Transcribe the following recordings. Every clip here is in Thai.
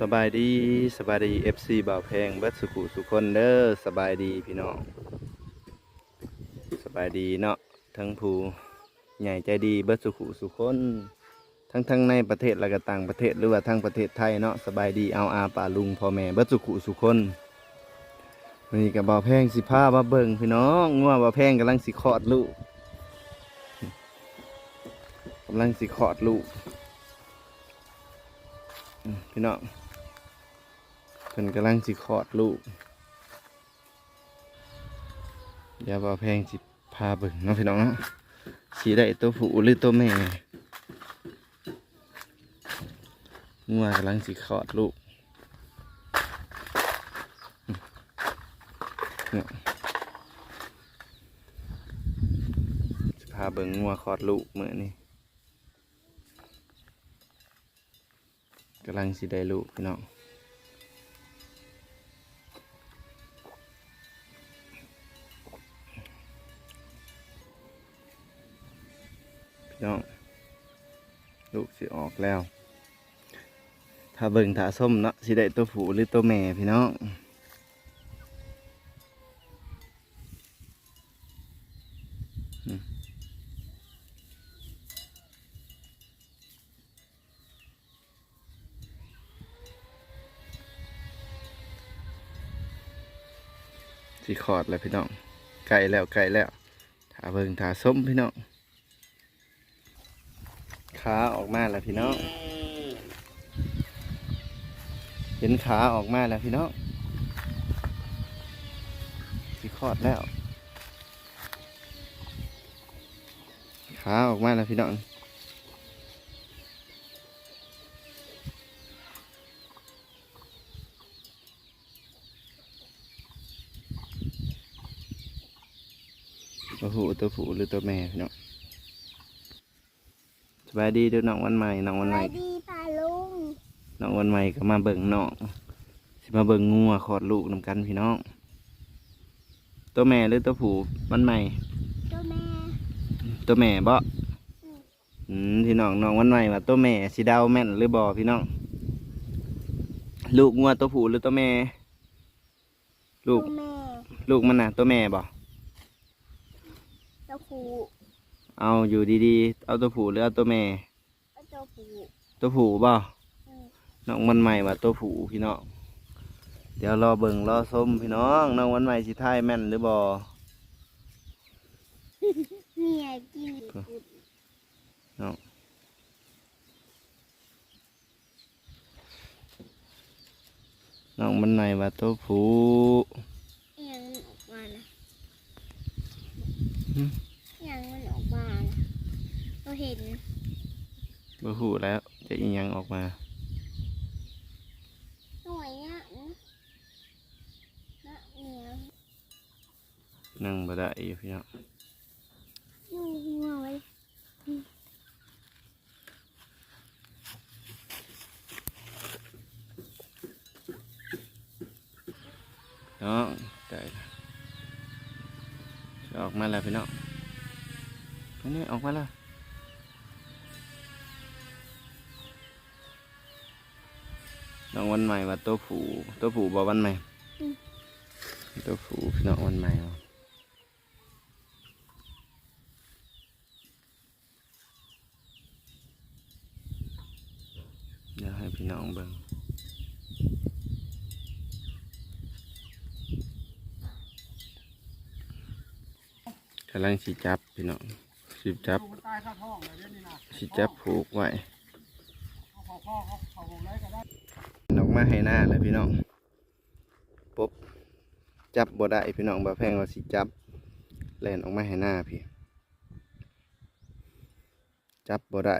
สบายดีสบายดี FC บ่าวแพงเบิดสุขุสุคนเด้อสบายดีพี่น้องสบายดีเนาะทั้งผู้ใหญ่ใจดีเบิดสุขุสุคนทั้งทั้งในประเทศและก็ต่างประเทศหรือว่าทั้งประเทศไทยเนาะสบายดีเอาอาป่าลุงพ่อแม่เบิดสุขุสุคนวันนี้กับบ่าวแพงสิพามาเบิ่งพี่น้องงัวบ่าวแพงกำลังสิคลอดลูกกำลังสิคลอดลูกพี่น้อง พิ่นกำลังสิคลอดลูกเดี๋ยวบ่าวแพงสิพาเบิ่งเนาะพี่น้องเนาะสิได้ตัวผู้หรือตัวแม่งัวกำลังสิคลอดลูกอืมเนี่ยสิพาเบิ่งงัวคลอดลูกเหมือนี้กำลังสิได้ลูกพี่น้อง พี่น้อง ลูกสิออกแล้ว ถ้าเบิ่งถ้าส้มเนาะสิได้ตัวผู้หรือตัวแม่พี่น้องสิขอดแล้วพี่น้องไก่แล้วไก่แล้วถ้าเบิ่งถ้าส้มพี่น้อง ขาออกมาแล้วพี่น้อง เห็นขาออกมาแล้วพี่น้องสิคลอดแล้ว ขาออกมาแล้วพี่น้องตัวผู้ตัวผู้หรือตัวแม่พี่น้องส บายดีเด้อน้องวันใหม่น้องวันใหม่สวัสดีป่าลุงน้องวันใหม่ก็มาเบิ่งน้องสิมาเบิ่งงัวคลอดลูกนำกันพี่น้อง ตัวแม่หรือตัวผู้วันใหม่เจ้าแม่ ตัวแม่บ่อืมพี่น้องน้องวันใหม่ว่าตัวแม่สีดาวแม่นหรือบ่พี่น้อง ลูกงัวตัวผู้หรือตัวแม่ ลูกเจ้าแม่ลูกมันน่ะตัวแม่บ่เจ้าผู เอาอยู่ดีๆ เอาตัวผู้หรือเอาตัวแม่เจ้าผูตัวผู้บ่อืมน้องวันใหม่ว่าตัวผู้พี่น้อง เดี๋ยวรอเบิ่งรอส้มพี่น้องน้องวันใหม่สิทายแม่นหรือบ่เนี่ยกินน้องมันใหม่ว่าตัวผู้เอียงมันออกมานะ หึ เอียงมันออกมานะ เราเห็นบ่ฮู้แล้วจะอีหยังออกมาหน่วยอะนะนะเนี่ยนั่งบ่ได้อยู่พี่น้องอยู่หัวไว้น้องได้ละจะออกมาแล้วพี่น้องอันนี้ออกมาแล้ว น้องวันใหม่ว่าตัวผู้ตัวผู้บ่วันใหม่ตัวผู้พี่น้องวันใหม่ว่ะเดี๋ยวให้พี่น้องเบิ่งกำลังสิจับพี่น้องสิจับมันตายข้าท้องเลยเดี๋ยวนี้นะสิจับผูกไว้ มาให้หน้าเลยพี่น้องปุ๊บจับบ่ได้พี่น้องบ่าแพงว่าสิจับแล่นออกมาให้หน้าพี่ จับบ่ได้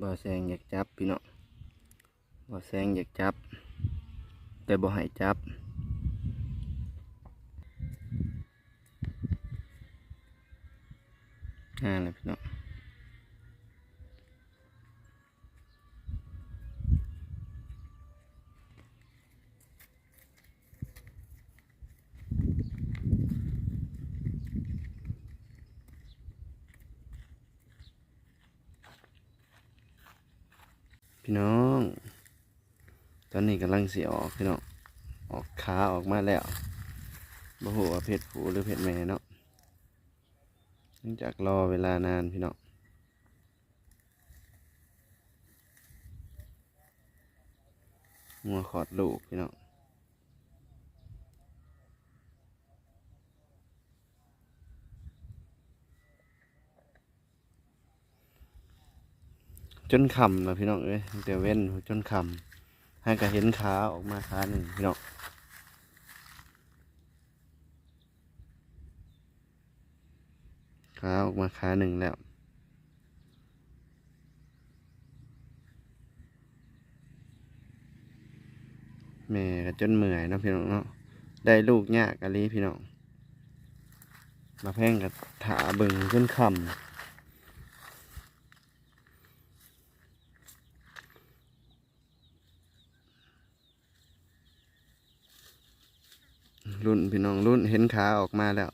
บ่แซงอยากจับพี่น้องบ่แซงอยากจับ แต่บ่ให้จับ อ่าเลยพี่น้องพี่น้อง นนี้กำลังเสียออกพี่น้องออกขาออกมาแล้วบ่ฮู้ว่าเพศผู้หรือเพศแม่เนาะเนื่องจากรอเวลานานพี่น้องงัวขอดลูกพี่น้องจนคำแล้วพี่น้องเอ้ยแต่เว้นจนคำ ให้ก็เห็นขาออกมาขาหนึ่งพี่น้องขาออกมาขาหนึ่งแล้วแม่ก็จนเมื่อยนะพี่น้องเนาะได้ลูกยากอะลีพี่น้องมาแพ่งกับถาเบิ่งจนคำ รุ่นพี่น้องรุ่นเห็นขาออกมาแล้ว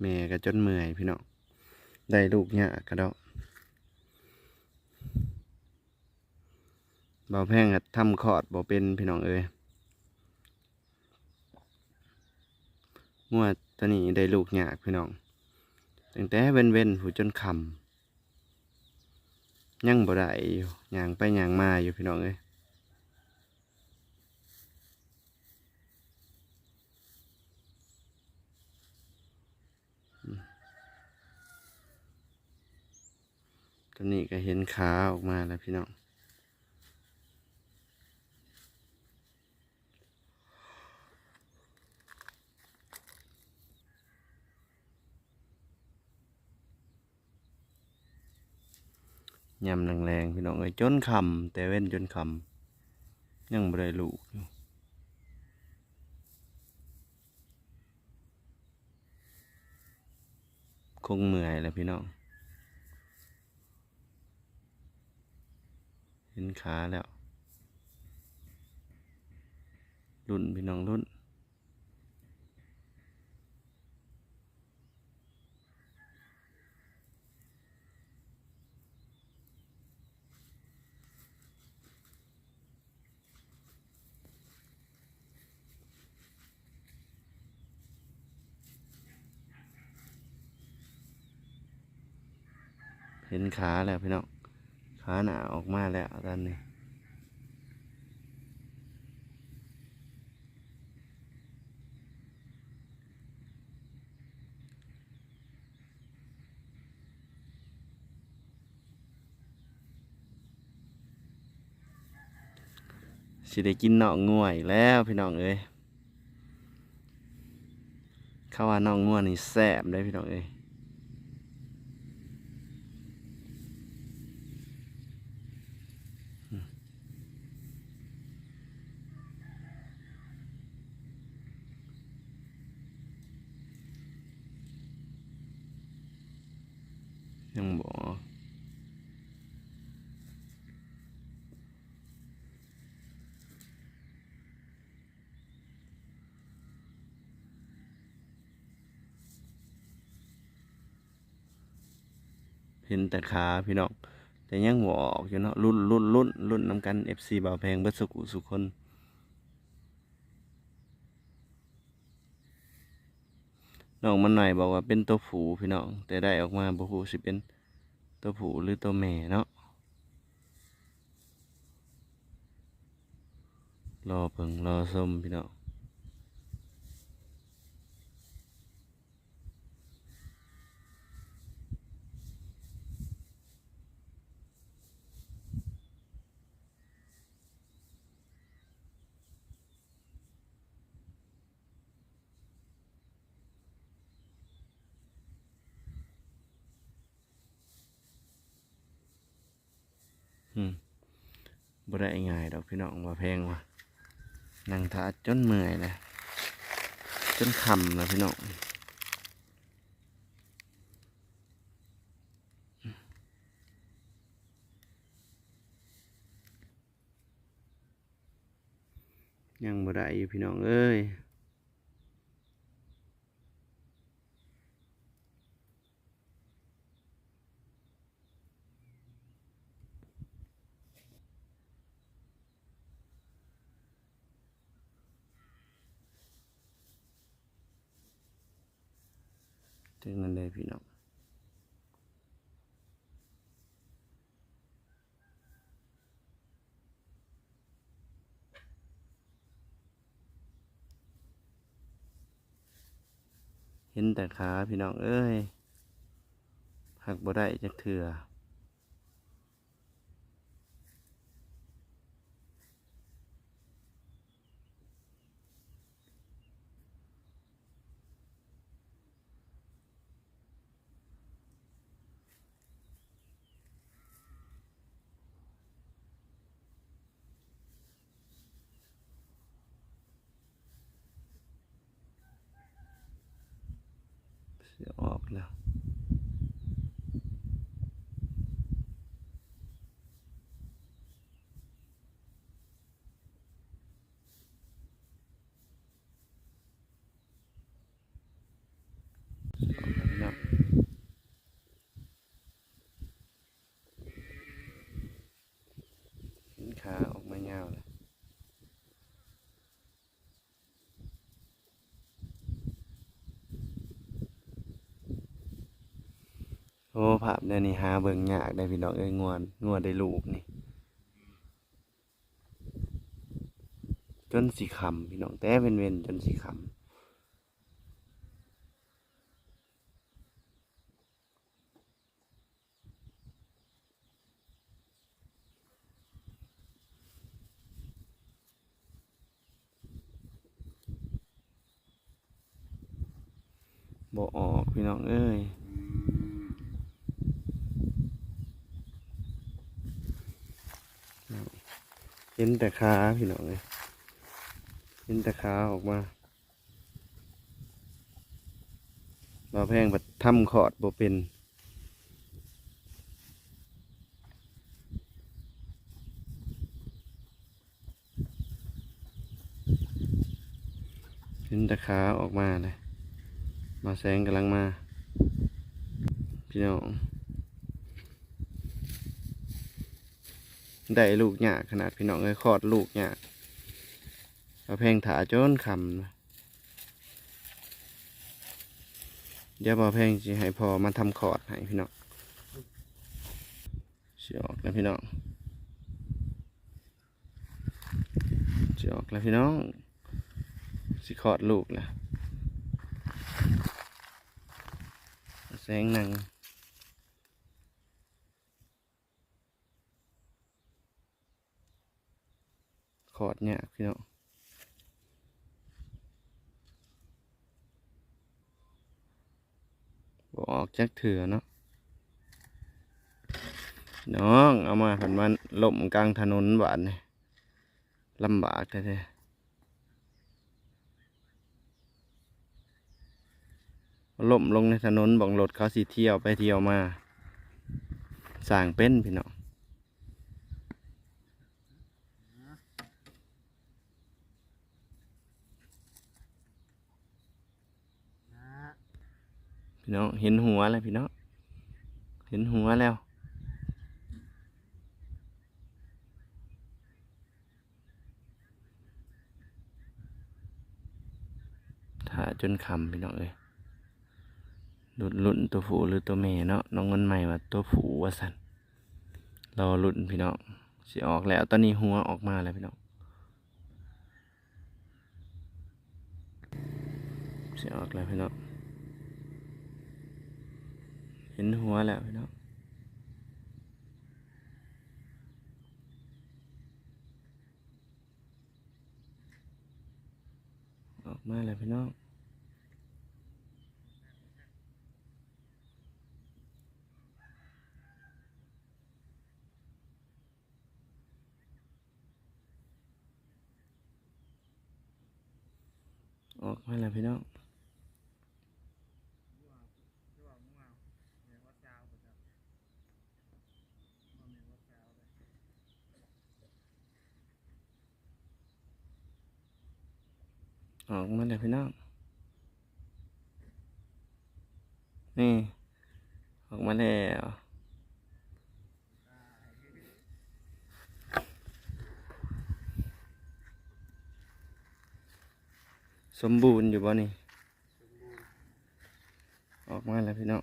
แม่ก็จนเมื่อยพี่น้องได้ลูกเนี่ยกระดอกเบาแพงทำคอร์ดบ่เป็นพี่น้องเอ้ยงวดตัวนี้ได้ลูกเนี่ยพี่น้อง ตั้งแต่เว้นเว้นๆผู้จนคำยังบ่ได้อยู่ย่างไปย่างมาอยู่พี่น้องเอ้ยตอนนี้ก็เห็นขาออกมาแล้วพี่น้อง ยำแรงๆพี่น้องเอ้ยจนคำแต่เว้นจนคำยังบ่ได้ลูกอยู่คงเมื่อยแล้วพี่น้อง เห็นขาแล้วรุ่นพี่น้องรุ่น เห็นขาแล้วพี่น้องขาหนาออกมาแล้วตอนนี้สิได้กินน่องง่วยแล้วพี่น้องเอ้ยเขาว่าน่องง่วนี่แซ่บเลยพี่น้องเอ้ย ยังบอกเห็นแต่ขาพี่น้องแต่ยังหัวออกอยู่เนาะรุ่นรุ่นรุ่นรุ่นน้ำกัน FC บ่าวแพงเบิดสกุสุคน น้องมันหน่อยบอกว่าเป็นตัวผูพี่น้อง แต่ได้ออกมาบ่ฮู้สิเป็นตัวผูหรือตัวแม่เนาะรอเพิ่งรอส้มพี่น้อง บ่ได้ง่ายดอกพี่น้องว่าแพงว่ะนั่งทาจนเมื่อยเลยจนคำแล้วพี่น้องยังบ่ได้อยู่พี่น้องเอ้ย ถึงนั้นเลยพี่น้อง เห็นแต่ขาพี่น้องเอ้ยหักบ่ได้จักเถื่อ จะออกแล้ว ออกแล้วพี่น้องเห็นขาออกมายาวเลย โอ้ภาพเนี่ยนี่หาเบิ่งยากได้พี่น้องเอ้ยงวนงวนได้ลูกนี่ จนสีคำพี่น้องแต่เป็นเวนจนสีคำบ่ออกพี่น้องเอ้ย เห็นแต่ขาพี่น้องเลยเห็นแต่ขาออกมาบ่าแพงบัดทำขอดบ่เป็นเห็นแต่ขาออกมาเลยมาแสงกำลังมา พี่น้อง ได้ลูกหยาขนาดพี่น้องเลยคลอดลูกหยาเอาแพงถาจนคำนะเดี๋ยวบอแพงจะให้พอมาทำคอดให้พี่น้องเสียออกแล้วพี่น้องเสียออกแล้วพี่น้องสิคอดลูกแล้วแสงหนังข อดเนี่ยากพี่น้องบออกจากเถื่อเนาะน้องเอามาผันมันล่มกลางถนนบาดนี่ลำบากแท้ๆล่มลงในถนนบอกรถเขาสิเที่ยวไปเที่ยวมา สร้างเป็นพี่น้อง พี่น้องเห็นหัวแล้วพี่น้องเห็นหัวแล้ว ถ้าจนคำพี่น้องเอ้ยหลุดลุ่นตัวผู้หรือตัวแม่เนาะน้องเงินใหม่ว่าตัวผู้ว่าสันรอลุ่นพี่น้องสิออกแล้วตอนนี้หัวออกมาแล้วพี่น้องสิออกแล้วพี่น้อง ห็นหัวแล้วพี่น้องออกมาแล้วพี่น้องออกมาแล้วพี่น้อง ที่ว่ามั่วเนี่ยวัดยาวหมดแล้วเอาเนี่ยวัดยาวเลย ออกมาแล้วพี่น้อง นี่ ออกมาแล้วสมบูรณ์อยู่บ่นี่ ออกมาแล้วพี่น้อง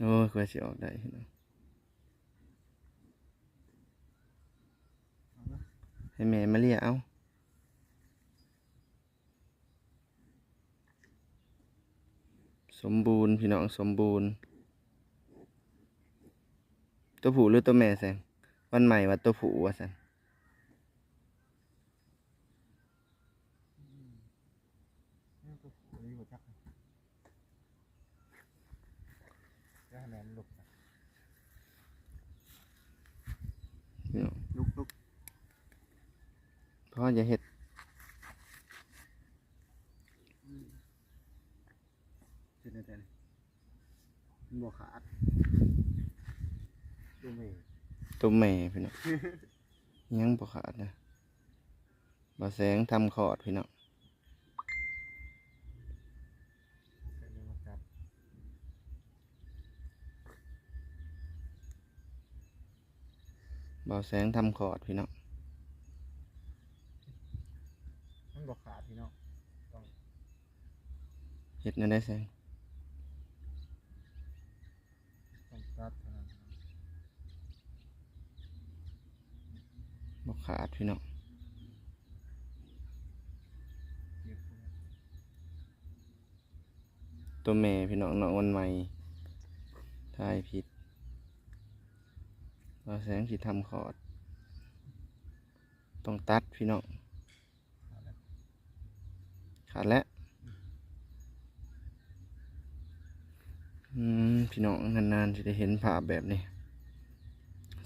โอ้ยกว่าสิออกได้พี่น้อง ให้แม่มาเรียกเอาสมบูรณ์พี่น้องสมบูรณ์ ตัวผู้หรือตัวแม่แสงวันใหม่ว่าตัวผู้ว่าสันก็นี่หัวจักจะให้แม่มันลุกนะ พี่น้อง ลุกลุก พ่อจะเห็ดเช่นนั้นมันบ่ขาดดูแม่ตัวแม่พี่น้องยังบ่ขาดนะบ่แสงทำขอดพี่น้องเป็นยังไงครับบ่แสงทำขอดพี่น้อง มันบ่ขาดพี่น้องเห็ดนั่นได้แสงต้องตัดเท่านั้นบ่ขาดพี่น้องเก็บไว้ตัวแม่พี่น้องน้องวันใหม่ทายผิดบ่แสงสิทำขอด ต้องตัดพี่น้องเอาละ ขาดแล้วอืมพี่น้องนานๆจะได้เห็นภาพแบบนี้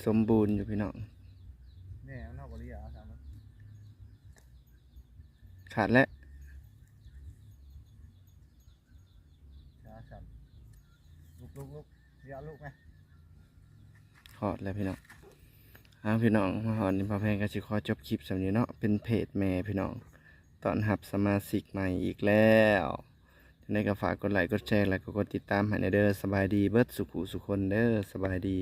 สมบูรณ์อยู่พี่น้องแม่เอานอกบริยาสามารถขาดแล้วช้าสั่นลุกลุกลุกเดี๋ยวลุกไหมขอดแล้วพี่น้องอ้าวพี่น้องมาหอดนี่พอแพงก็สิขอจบคลิปสำนี้เนาะเป็นเพจแม่พี่น้อง ตอนหับสมาชิกใหม่อีกแล้วยังไงก็ฝากกดไลค์กดแชร์แล้วก็กดติดตามให้ในเด้อสบายดีเบิร์ดสุขุสุคนเด้อสบายดี